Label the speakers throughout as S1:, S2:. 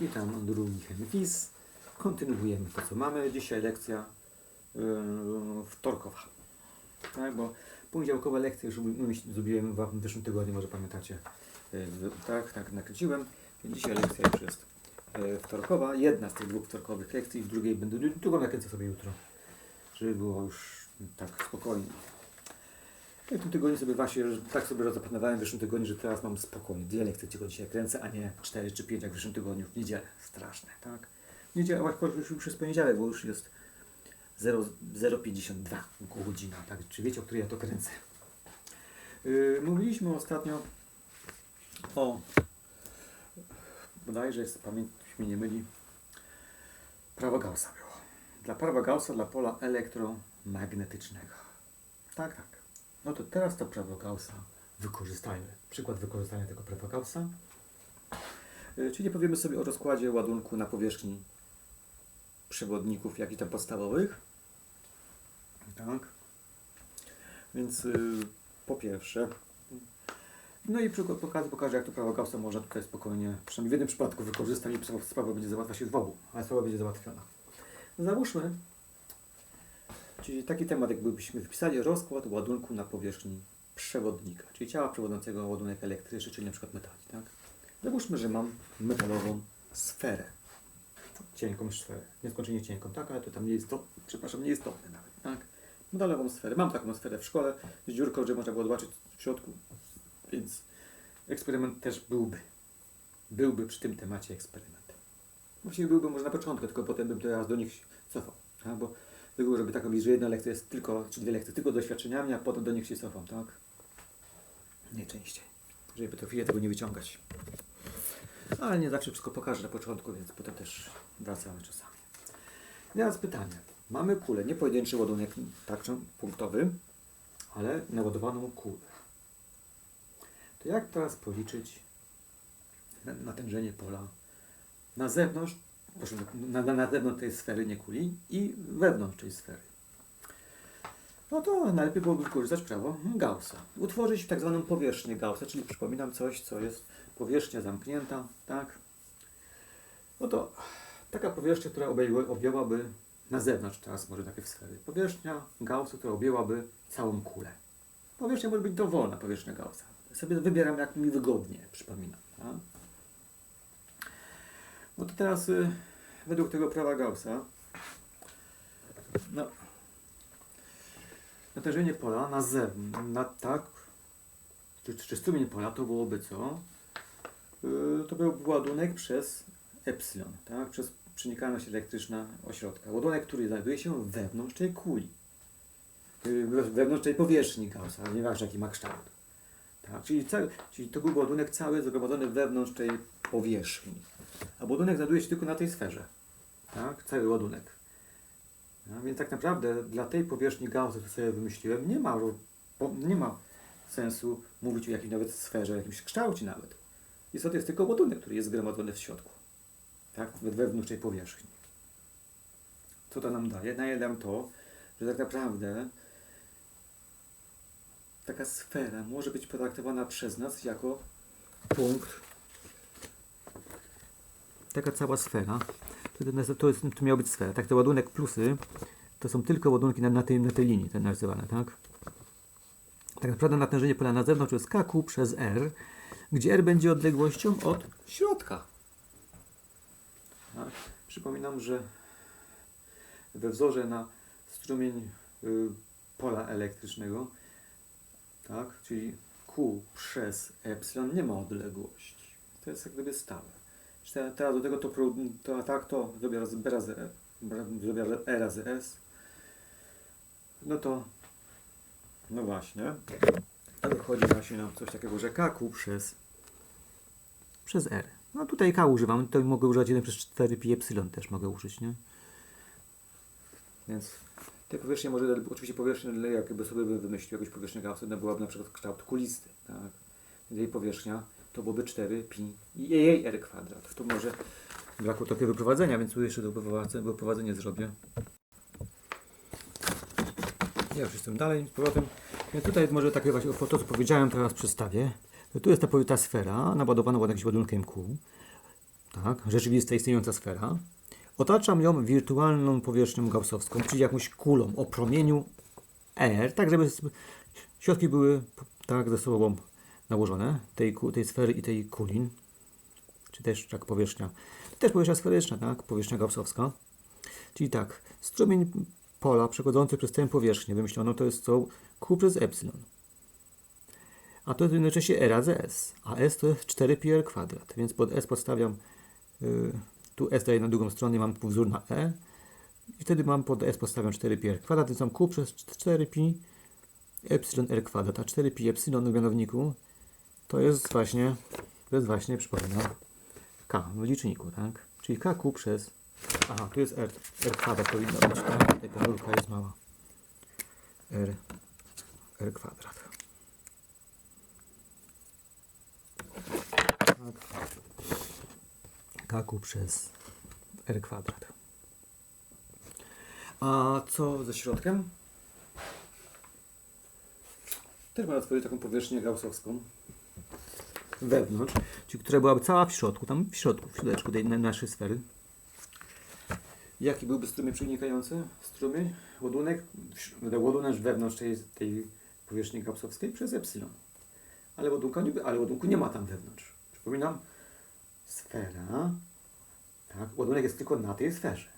S1: Witam, drugi chemifis. Kontynuujemy to, co mamy. Dzisiaj lekcja yy, wtorkowa. Tak, bo poniedziałkowe lekcje już zrobiłem w zeszłym tygodniu, może pamiętacie. Yy, tak, tak, nakręciłem. Dzisiaj lekcja już jest yy, wtorkowa. Jedna z tych dwóch wtorkowych lekcji, w drugiej będę, drugą nakręcę sobie jutro. Żeby było już tak spokojnie. Ja w tym tygodniu sobie właśnie, tak sobie zaplanowałem w zeszłym tygodniu, że teraz mam spokojnie. Dwie lekcje tylko dzisiaj kręcę, a nie cztery czy pięć jak w zeszłym tygodniu w niedzielę. Straszne, tak? Niedziela, właśnie już, już jest poniedziałek, bo już jest 0 0,52 godzina, tak? Czy wiecie, o której ja to kręcę? Yy, mówiliśmy ostatnio o, bodajże, jest, pamięć mnie nie myli, prawo Gaussa było. Dla prawa Gaussa, dla pola elektromagnetycznego. Tak, tak. No to teraz to prawo Gaussa wykorzystajmy. Przykład wykorzystania tego prawa Gaussa. Y, Czyli powiemy sobie o rozkładzie ładunku na powierzchni przewodników, jak i tam podstawowych. Tak. Więc y, po pierwsze, no i przykład pokażę, pokażę, jak to prawo Gaussa można tutaj spokojnie, przynajmniej w jednym przypadku wykorzystać i sprawa- będzie załatwa się w obu, ale sprawa będzie załatwiona. Załóżmy, Czyli taki temat, jakbyśmy wypisali rozkład ładunku na powierzchni przewodnika, czyli ciała przewodzącego ładunek elektryczny, czyli na przykład metali. Tak? Załóżmy, że mam metalową sferę. Cienką sferę. Nieskończenie cienką, tak, ale to tam nie jest to, przepraszam, nie istotne nawet. Tak? Metalową sferę. Mam taką sferę w szkole z dziurką, że można było zobaczyć w środku, więc eksperyment też byłby. Byłby przy tym temacie eksperyment. Właściwie byłby może na początku, tylko potem bym teraz do nich cofał. Tak? Bo z reguły robię tak robić, że jedna lekcja jest tylko, czy dwie lekcje tylko doświadczeniami, a potem do nich się cofam, tak? Nie częściej. Żeby chwilę tego nie wyciągać. Ale nie zawsze wszystko pokażę na początku, więc potem też wracamy czasami. Teraz pytanie. Mamy kulę, nie pojedynczy ładunek tak punktowy, ale naładowaną kulę. To jak teraz policzyć na- natężenie pola na zewnątrz na, na, na zewnątrz tej sfery, nie kuli, i wewnątrz tej sfery. No to najlepiej byłoby wykorzystać prawo Gaussa. Utworzyć tak zwaną powierzchnię Gaussa, czyli przypominam coś, co jest powierzchnia zamknięta, tak? No to taka powierzchnia, która objęłaby na zewnątrz teraz może takie sfery. Powierzchnia Gaussa, która objęłaby całą kulę. Powierzchnia może być dowolna powierzchnia Gaussa. Sobie wybieram jak mi wygodnie, przypominam. Tak? No to teraz y, według tego prawa Gaussa no, natężenie pola na zewnątrz, na tak, czy, czy strumień pola to byłoby co? Y, to byłby ładunek przez epsilon, tak? przez przenikalność elektryczna ośrodka. Ładunek, który znajduje się wewnątrz tej kuli, y, we- wewnątrz tej powierzchni Gaussa, nieważne jaki ma kształt. Tak? Czyli, cały, czyli to był ładunek cały zgromadzony wewnątrz tej powierzchni. Ładunek znajduje się tylko na tej sferze. Tak? Cały ładunek. No, więc tak naprawdę dla tej powierzchni Gaussa, którą sobie wymyśliłem, nie ma, nie ma sensu mówić o jakiejś nawet sferze, o jakimś kształcie nawet. To jest tylko ładunek, który jest zgromadzony w środku. Tak? We- Wewnątrz tej powierzchni. Co to nam daje? Daje nam to, że tak naprawdę taka sfera może być potraktowana przez nas jako punkt taka cała sfera, to, jest, to miała być sfera, tak, to ładunek plusy to są tylko ładunki na, na, tej, na tej linii, te nazywane, tak? Tak naprawdę natężenie pola na zewnątrz jest KQ przez R, gdzie R będzie odległością od środka. Tak? Przypominam, że we wzorze na strumień y, pola elektrycznego, tak, czyli Q przez epsilon nie ma odległości. To jest jak gdyby stałe. Teraz do tego to, to a tak to zrobię raz B razy E, zrobię E razy S. No to, no właśnie. To wychodzi właśnie nam coś takiego, że KQ przez, przez R. No tutaj K używam, tutaj mogę używać 1 przez 4 pi epsilon też mogę użyć, nie? Więc te powierzchnie może, oczywiście powierzchnia, jakby sobie wymyślił jakąś powierzchnię Gaussa, no byłaby na przykład kształt kulisty, tak? Więc jej powierzchnia to byłoby 4 pi i jej r kwadrat. To może brakło trochę wyprowadzenia, więc tu jeszcze to wyprowadzenie, zrobię. Ja już jestem dalej z powrotem. Więc tutaj może takie właśnie, o to co powiedziałem teraz przedstawię. Tu jest ta, ta sfera naładowana jakimś ładunkiem Q. tak, rzeczywista istniejąca sfera. Otaczam ją wirtualną powierzchnią gaussowską, czyli jakąś kulą o promieniu R, tak żeby środki były tak ze sobą nałożone, tej, tej sfery i tej kuli, czy też tak powierzchnia, też powierzchnia sferyczna, tak, powierzchnia gaussowska. Czyli tak, strumień pola przechodzący przez tę powierzchnię wymyślono to jest co Q przez epsilon. A to jest jednocześnie R razy S. A S to jest 4πr kwadrat, więc pod S podstawiam, y, tu S daję na drugą stronę, mam wzór na E. I wtedy mam pod S podstawiam 4πr kwadrat, więc mam Q przez 4pi epsilon R kwadrat. A 4pi epsilon w mianowniku to jest właśnie, to jest właśnie, przypominam, K w liczniku, tak? Czyli KQ przez Aha, tu jest R, R kwadrat powinno być, tak? Tutaj pomyłka jest mała. R, R kwadrat. Tak. KQ przez R kwadrat. A co ze środkiem? Też ma swoją taką powierzchnię gaussowską. Wewnątrz, czyli która byłaby cała w środku, tam w środku, w środeczku tej na- naszej sfery. Jaki byłby strumień przenikający? Strumień, ładunek, wsz- ładunek wewnątrz tej, tej powierzchni gaussowskiej przez epsilon. Ale ładunku, nie, ale ładunku nie ma tam wewnątrz. Przypominam, sfera, tak, ładunek jest tylko na tej sferze.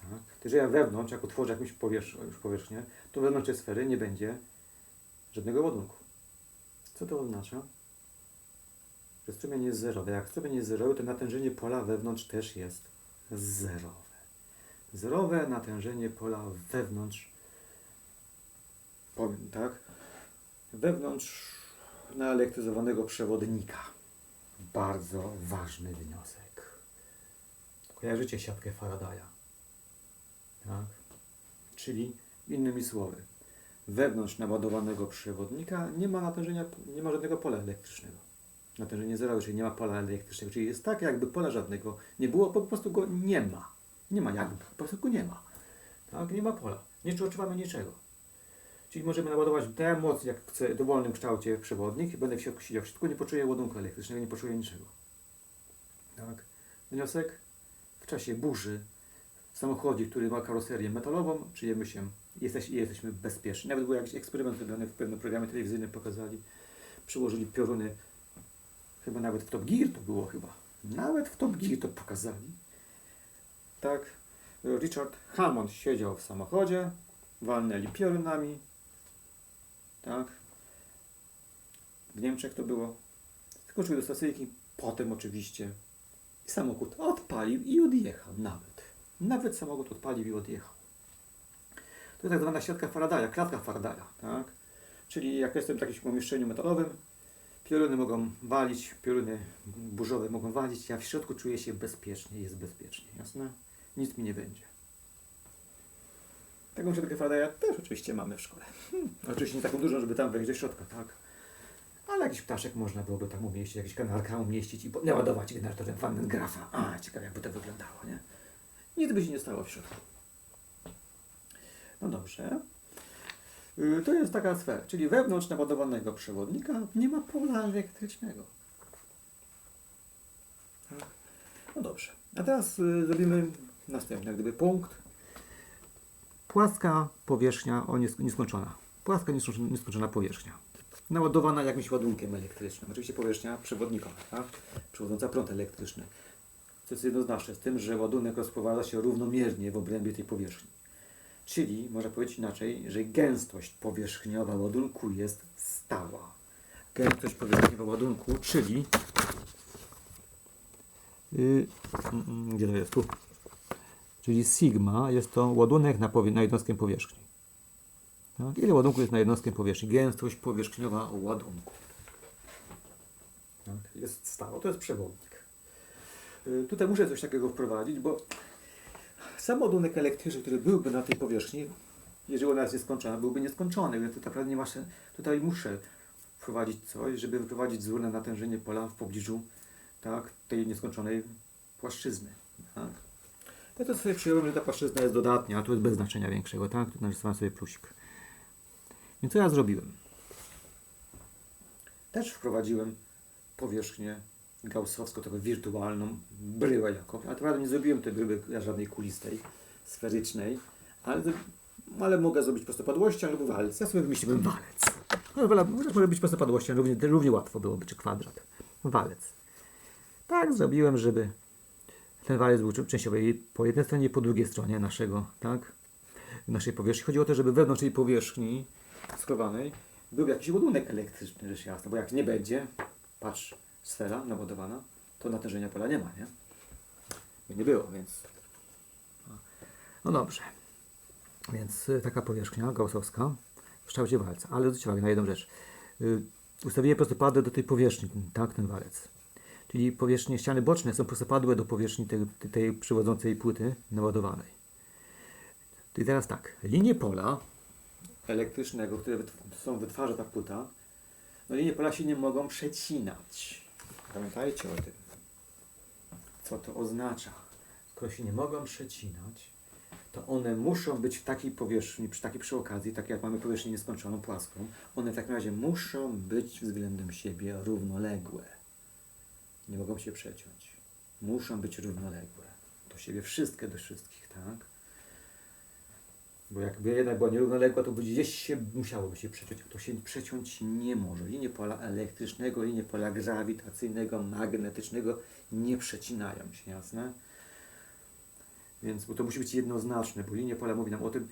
S1: Tak? To ja wewnątrz, jak utworzę jakąś powierz, powierzchnię, to wewnątrz tej sfery nie będzie żadnego ładunku. Co to oznacza? Że strumień jest zerowy. Jak strumień jest zerowy, to natężenie pola wewnątrz też jest zerowe. Zerowe natężenie pola wewnątrz, powiem tak, wewnątrz naelektryzowanego przewodnika. Bardzo ważny wniosek. Kojarzycie siatkę Faradaya? Tak? Czyli innymi słowy, wewnątrz naładowanego przewodnika nie ma natężenia, nie ma żadnego pola elektrycznego. Natężenie zerowe, czyli nie ma pola elektrycznego, czyli jest tak, jakby pola żadnego nie było, po prostu go nie ma. Nie ma jakby, po prostu go nie ma. Tak, nie ma pola. Nie odczuwamy niczego. Czyli możemy naładować tę moc, jak chcę, w dowolnym kształcie przewodnik i będę siedział w środku, nie poczuję ładunku elektrycznego, nie poczuję niczego. Tak. Wniosek? W czasie burzy w samochodzie, który ma karoserię metalową, czujemy się, jesteś, jesteśmy bezpieczni. Nawet był jakiś eksperyment robiony w pewnym programie telewizyjnym, pokazali, przyłożyli pioruny, chyba nawet w Top Gear to było chyba. Nawet w Top Gear to pokazali. Tak, Richard Hammond siedział w samochodzie, walnęli piorunami, tak. W Niemczech to było. Skoczył do stacyjki, potem oczywiście i samochód odpalił i odjechał nawet. Nawet samochód odpalił i odjechał. To jest tak zwana siatka Faradaya, klatka Faradaya, tak? Czyli jak jestem w jakimś pomieszczeniu metalowym, pioruny mogą walić, pioruny burzowe mogą walić, ja w środku czuję się bezpiecznie, jest bezpiecznie, jasne? Nic mi nie będzie. Taką siatkę Faradaya też oczywiście mamy w szkole. Hmm. Oczywiście nie taką dużą, żeby tam wejść do środka, tak? Ale jakiś ptaszek można byłoby tam umieścić, jakiś kanarka umieścić i naładować generatorem Vandengraffa. A, ciekawe jakby to wyglądało, nie? Nic by się nie stało w środku. No dobrze. Y, To jest taka sfera, czyli wewnątrz naładowanego przewodnika nie ma pola elektrycznego. Tak. No dobrze. A teraz y, zrobimy następny, gdyby punkt. Płaska powierzchnia, o nies- nieskończona. Płaska nieskończona, nieskończona powierzchnia. Naładowana jakimś ładunkiem elektrycznym. Oczywiście powierzchnia przewodnikowa, tak? Przewodząca prąd elektryczny. Co jest jednoznaczne z tym, że ładunek rozprowadza się równomiernie w obrębie tej powierzchni. Czyli, można powiedzieć inaczej, że gęstość powierzchniowa ładunku jest stała. Gęstość powierzchniowa ładunku, czyli... Yy, mm, mm, gdzie to jest? Tu. Czyli sigma jest to ładunek na, powie- na jednostkę powierzchni. Tak? Ile ładunku jest na jednostkę powierzchni? Gęstość powierzchniowa ładunku. Tak? Jest stała. To jest przewodnik. Y, Tutaj muszę coś takiego wprowadzić, bo sam ładunek elektryczny, który byłby na tej powierzchni, jeżeli ona jest nieskończona, byłby nieskończony, więc tak naprawdę nie ma sen- Tutaj muszę wprowadzić coś, żeby wyprowadzić wzór na natężenie pola w pobliżu tak, tej nieskończonej płaszczyzny. Tak. Ja to sobie przyjąłem, że ta płaszczyzna jest dodatnia, a tu jest bez znaczenia większego, tak? Tu narysowałem sobie plusik. Więc co ja zrobiłem? Też wprowadziłem powierzchnię gaussowską, taką wirtualną bryłę jakąś. A naprawdę nie zrobiłem tej bryły żadnej kulistej, sferycznej, ale, ale mogę zrobić prostopadłością lub walec. Ja sobie wymyśliłem walec. No, może być prostopadłością, równie, równie łatwo byłoby, czy kwadrat. Walec. Tak zrobiłem, żeby ten walec był częściowo po jednej stronie i po drugiej stronie naszego, tak? Naszej powierzchni. Chodzi o to, żeby wewnątrz tej powierzchni schowanej był jakiś ładunek elektryczny, rzecz jasna, bo jak nie będzie, patrz, sfera naładowana, to natężenia pola nie ma, nie? By nie było, więc... No dobrze. Więc y, taka powierzchnia gaussowska w kształcie walca. Ale zwróćcie uwagę na jedną rzecz. Y, Ustawiłem prostopadłe do tej powierzchni, tak, ten walec. Czyli powierzchnie, ściany boczne są prostopadłe do powierzchni tej, tej przywodzącej płyty naładowanej. I teraz tak, linie pola elektrycznego, które są wytwarza ta płyta, no linie pola się nie mogą przecinać. Pamiętajcie o tym. Co to oznacza? Skoro się nie mogą przecinać, to one muszą być w takiej powierzchni, przy takiej przy okazji, tak jak mamy powierzchnię nieskończoną, płaską, one w takim razie muszą być względem siebie równoległe. Nie mogą się przeciąć. Muszą być równoległe. Do siebie wszystkie do wszystkich, tak? Bo jakby jedna była nierównoległa, to gdzieś się musiałoby się przeciąć. To się przeciąć nie może. Linie pola elektrycznego, linie pola grawitacyjnego, magnetycznego nie przecinają się, jasne? Więc bo to musi być jednoznaczne, bo linie pola mówi nam o tym,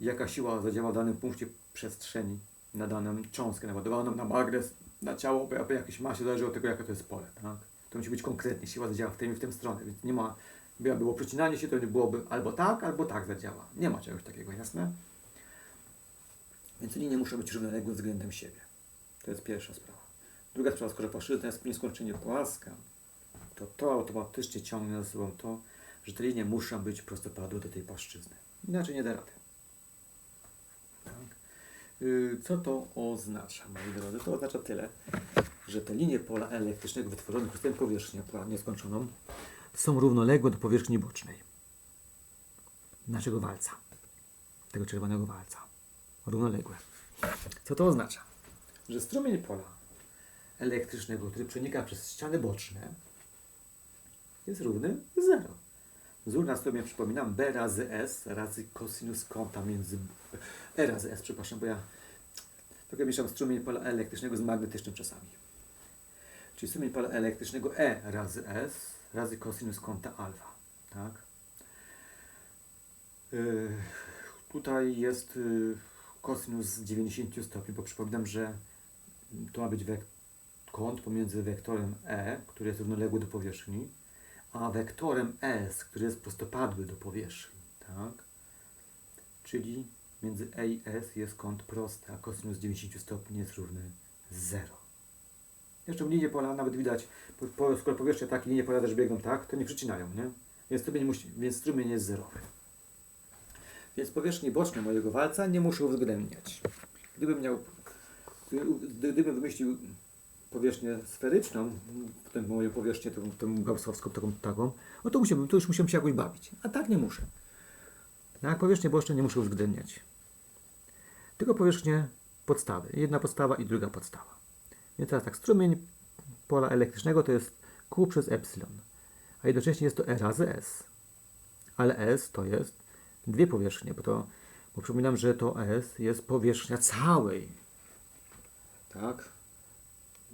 S1: jaka siła zadziała w danym punkcie przestrzeni, na daną cząstkę naładowaną, na magnes, na ciało, jakby jakieś masie, zależy od tego, jakie to jest pole. Tak? To musi być konkretnie, siła zadziała w tym i w tym stronę, więc nie ma, by było przecinanie się, to nie byłoby albo tak, albo tak zadziała. Nie ma czegoś takiego, jasne? Więc linie muszą być równoległe względem siebie. To jest pierwsza sprawa. Druga sprawa, skoro płaszczyzna jest nieskończenie płaska, to to automatycznie ciągnie za sobą to, że te linie muszą być prostopadłe do tej płaszczyzny. Inaczej nie da rady. Tak. Yy, Co to oznacza, moi drodzy? To oznacza tyle, że te linie pola elektrycznego wytworzone przez tę powierzchnię nieskończoną są równoległe do powierzchni bocznej naszego walca, tego czerwonego walca. Równoległe. Co to oznacza? Że strumień pola elektrycznego, który przenika przez ściany boczne, jest równy 0. Wzór na strumień przypominam B razy S razy kosinus kąta między E razy S, przepraszam, bo ja trochę mieszam strumień pola elektrycznego z magnetycznym czasami. Czyli strumień pola elektrycznego E razy S razy kosinus kąta alfa. Tak? Yy, tutaj jest yy, kosinus 90 stopni, bo przypominam, że to ma być kąt pomiędzy wektorem E, który jest równoległy do powierzchni, a wektorem S, który jest prostopadły do powierzchni. Tak? Czyli między E i S jest kąt prosty, a kosinus 90 stopni jest równy 0. Jeszcze linie pola nawet widać, po, po, skoro powierzchnia tak i linie pola też biegną tak, to nie przycinają, nie? Więc strumień, musi, więc strumień jest zerowy. Więc powierzchni boczne mojego walca nie muszę uwzględniać. Gdybym miał, gdy- gdybym wymyślił powierzchnię sferyczną, tę moją powierzchnię, tą, tą gaussowską, taką, taką, no to, musiałbym, to już musiałem się jakoś bawić. A tak nie muszę. Na powierzchnię boczne nie muszę uwzględniać. Tylko powierzchnię podstawy. Jedna podstawa i druga podstawa. Więc teraz tak, strumień pola elektrycznego to jest Q przez epsilon, a jednocześnie jest to E razy S. Ale S to jest dwie powierzchnie, bo to, bo przypominam, że to S jest powierzchnia całej. Tak?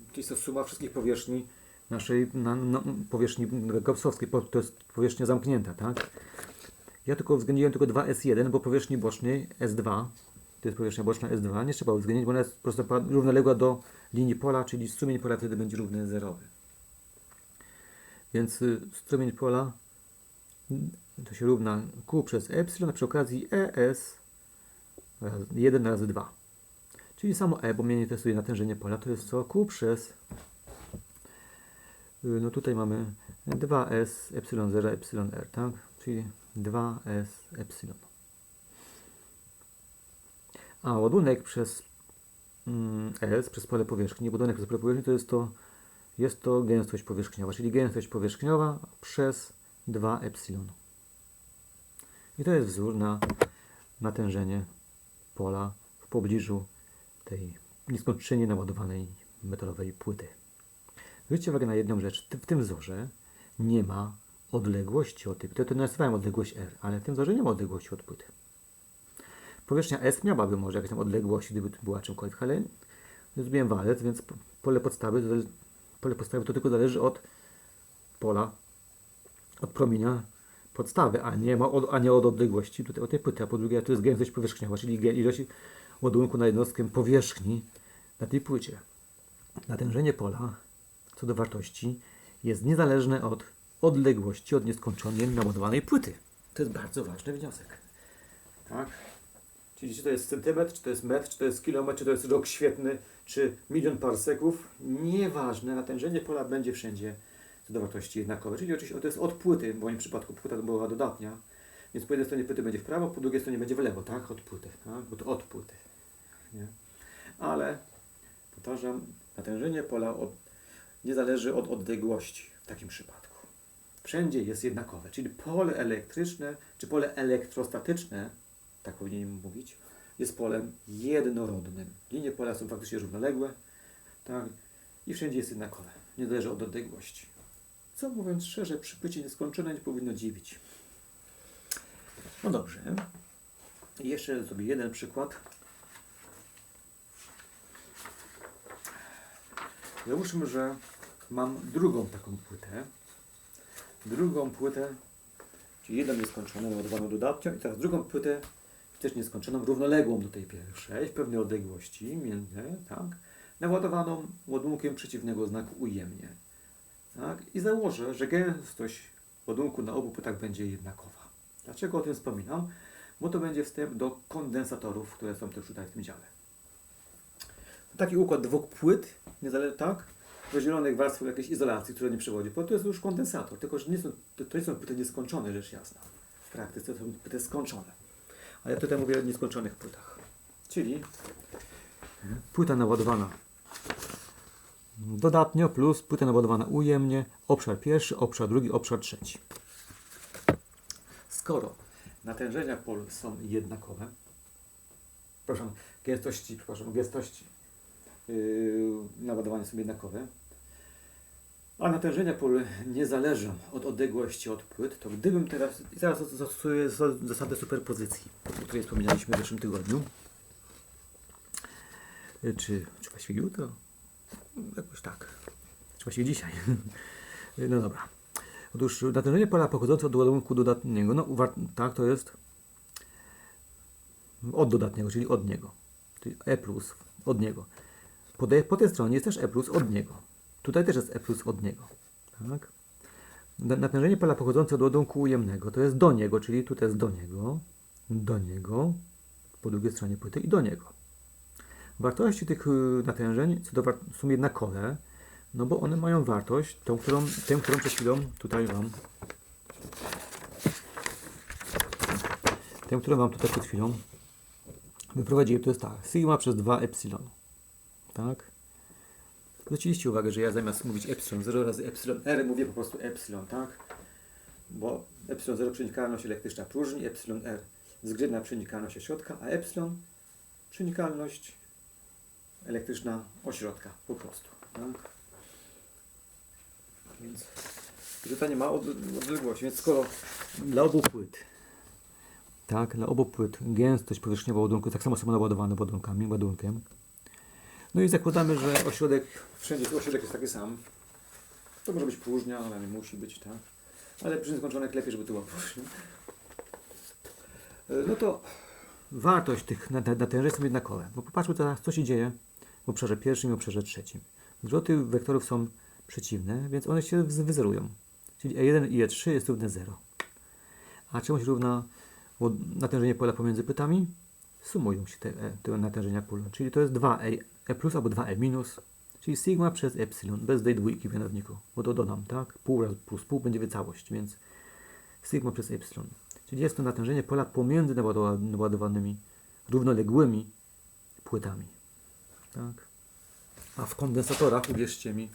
S1: Czyli jest to suma wszystkich powierzchni naszej na, no, powierzchni gaussowskiej, po- to jest powierzchnia zamknięta, tak? Ja tylko uwzględniłem tylko 2S1, bo powierzchni bocznej S2, to jest powierzchnia boczna S2, nie trzeba uwzględnić, bo ona jest pa- równoległa do linii pola, czyli strumień pola wtedy będzie równy zerowy. Więc y, strumień pola y, to się równa Q przez epsilon, przy okazji ES razy, 1 razy 2. Czyli samo E, bo mnie nie interesuje natężenie pola, to jest co? Q przez y, no tutaj mamy 2S epsilon 0 epsilon R, tak? Czyli 2S epsilon. A ładunek przez mm, S, przez pole powierzchni, ładunek przez pole powierzchni to jest to, jest to gęstość powierzchniowa, czyli gęstość powierzchniowa przez 2 epsilon. I to jest wzór na natężenie pola w pobliżu tej nieskończenie naładowanej metalowej płyty. Zwróćcie uwagę na jedną rzecz. W tym wzorze nie ma odległości od tej płyty. To narysowałem odległość R, ale w tym wzorze nie ma odległości od płyty. Powierzchnia S miałaby może jakieś tam odległości, gdyby to była czymkolwiek, ale zrobiłem walec, więc po- pole podstawy, to- pole podstawy to tylko zależy od pola, od promienia podstawy, a nie, ma od, a nie od odległości tutaj od tej płyty. A po drugie, tu jest gęstość powierzchniowa, czyli ilość ładunku na jednostkę powierzchni na tej płycie. Natężenie pola co do wartości jest niezależne od odległości od nieskończenie naładowanej płyty. To jest bardzo ważny wniosek. Tak? Czyli czy to jest centymetr, czy to jest metr, czy to jest kilometr, czy to jest rok świetny, czy milion parseków, nieważne, natężenie pola będzie wszędzie co do wartości jednakowe. Czyli oczywiście to jest od płyty, bo w moim przypadku płyta to była dodatnia, więc po jednej stronie płyty będzie w prawo, po drugiej stronie będzie w lewo, tak? Od płyty, tak? bo to od płyty. Nie? Ale powtarzam, natężenie pola od, nie zależy od odległości w takim przypadku. Wszędzie jest jednakowe, czyli pole elektryczne czy pole elektrostatyczne, tak powinienem mówić, jest polem jednorodnym. Linie pola są faktycznie równoległe tak? i wszędzie jest jednakowe, nie zależy od odległości. Co mówiąc szczerze, przy płycie nieskończonej nie powinno dziwić. No dobrze. Jeszcze sobie jeden przykład. Załóżmy, że mam drugą taką płytę. Drugą płytę, czyli jedną nieskończoną, naładowaną dodatnią i teraz drugą płytę też nieskończoną, równoległą do tej pierwszej, w pewnej odległości między, tak, naładowaną ładunkiem przeciwnego znaku ujemnie. Tak, I założę, że gęstość ładunku na obu płytach będzie jednakowa. Dlaczego o tym wspominam? Bo to będzie wstęp do kondensatorów, które są też tutaj w tym dziale. Taki układ dwóch płyt, niezależnie tak, wydzielonych warstwą jakiejś izolacji, która nie przewodzi, bo to jest już kondensator, tylko że nie są, to, to nie są płyty nieskończone, rzecz jasna. W praktyce to są płyty skończone. A ja tutaj mówię o nieskończonych płytach. Czyli płyta naładowana dodatnio plus płyta naładowana ujemnie, obszar pierwszy, obszar drugi, obszar trzeci. Skoro natężenia pól są jednakowe, przepraszam, gęstości, przepraszam, gęstości yy, naładowania są jednakowe, a natężenia pól nie zależą od odległości od płyt, to gdybym teraz, i teraz zastosuję za- zasadę superpozycji, o której wspominaliśmy w zeszłym tygodniu, Yy, czy, czy właściwie jutro? Jakoś tak. Czy właściwie dzisiaj. No dobra. Otóż natężenie pola pochodzące od ładunku dodatniego, no tak, to jest od dodatniego, czyli od niego. Czyli E od niego. Po, tej- po tej stronie jest też E od niego. Tutaj też jest E plus od niego. Tak? Na- Natężenie pola pochodzące od ładunku ujemnego to jest do niego, czyli tutaj jest do niego, do niego, po drugiej stronie płyty i do niego. Wartości tych y, natężeń co do są jednakowe, no bo one mają wartość, tą, którą, tę, którą przed chwilą tutaj Wam tę, którą Wam tutaj przed chwilą wyprowadziłem, to jest ta sigma przez 2 epsilon. Tak? Zwróciliście uwagę, że ja zamiast mówić epsilon 0 razy epsilon r mówię po prostu epsilon, tak? Bo epsilon 0 przenikalność elektryczna próżni, epsilon r względna przenikalność ośrodka, a epsilon przenikalność elektryczna ośrodka po prostu. Tak? Więc pytanie ma od, odległość, więc skoro dla obu płyt, tak, dla obu płyt gęstość powierzchniowa ładunku tak samo są naładowane ładunkami, ładunkiem. No i zakładamy, że ośrodek, wszędzie ośrodek jest taki sam. To może być próżnia, ale nie musi być, tak? Ale przy nieskończonek lepiej, żeby to była próżnia. E, No to wartość tych nat- natężeń są jednakowe. Bo popatrzmy teraz, co się dzieje w obszarze pierwszym i obszarze trzecim. Zwroty wektorów są przeciwne, więc one się wyzerują. Czyli E1 i E3 jest równe 0. A czemuś równa natężenie pola pomiędzy płytami? Sumują się te, e, te natężenia pola. Czyli to jest 2E e plus albo 2E minus. Czyli sigma przez epsilon, bez tej dwójki w mianowniku. Bo to dodam, tak? Pół razy plus pół będzie całość, więc sigma przez epsilon. Czyli jest to natężenie pola pomiędzy naładowa- naładowanymi równoległymi płytami. Tak? A w kondensatorach, uwierzcie mi,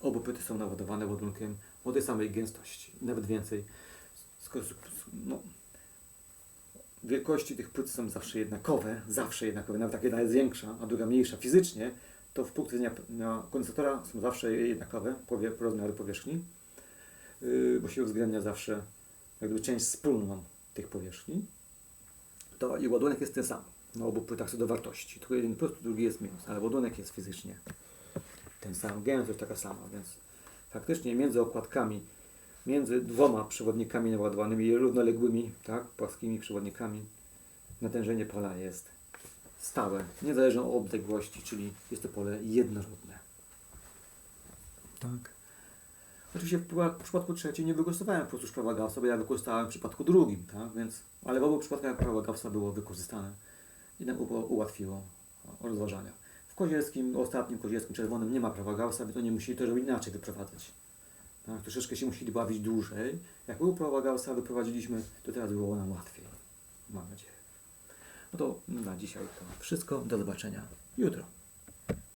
S1: obu płyty są naładowane ładunkiem o tej samej gęstości, nawet więcej. No, wielkości tych płyt są zawsze jednakowe, zawsze jednakowe, nawet jak jedna jest większa, a druga mniejsza fizycznie, to w punkcie widzenia kondensatora są zawsze jednakowe powie, rozmiary powierzchni, yy, bo się uwzględnia zawsze jak gdyby część wspólną tych powierzchni. To i ładunek jest ten sam na obu płytach co do wartości. Tylko jeden plus, drugi jest minus, ale ładunek jest fizycznie ten sam. Gęstość taka sama, więc faktycznie między okładkami, między dwoma przewodnikami naładowanymi równoległymi, tak, płaskimi przewodnikami, natężenie pola jest stałe, niezależne od odległości, czyli jest to pole jednorodne. Tak. Oczywiście w przypa- w przypadku trzecim nie wykorzystywałem po prostu prawa Gaussa, bo ja wykorzystałem w przypadku drugim, tak? Więc, ale w obu przypadkach prawo Gaussa było wykorzystane i nam ułatwiło rozważania. W kozielskim, ostatnim kozielskim czerwonym nie ma prawa Gaussa, więc oni musieli to żeby inaczej wyprowadzać. Tak? Troszeczkę się musieli bawić dłużej. Jak było prawa wyprowadziliśmy, to teraz było nam łatwiej. Mam nadzieję. No to na dzisiaj to wszystko. Do zobaczenia jutro.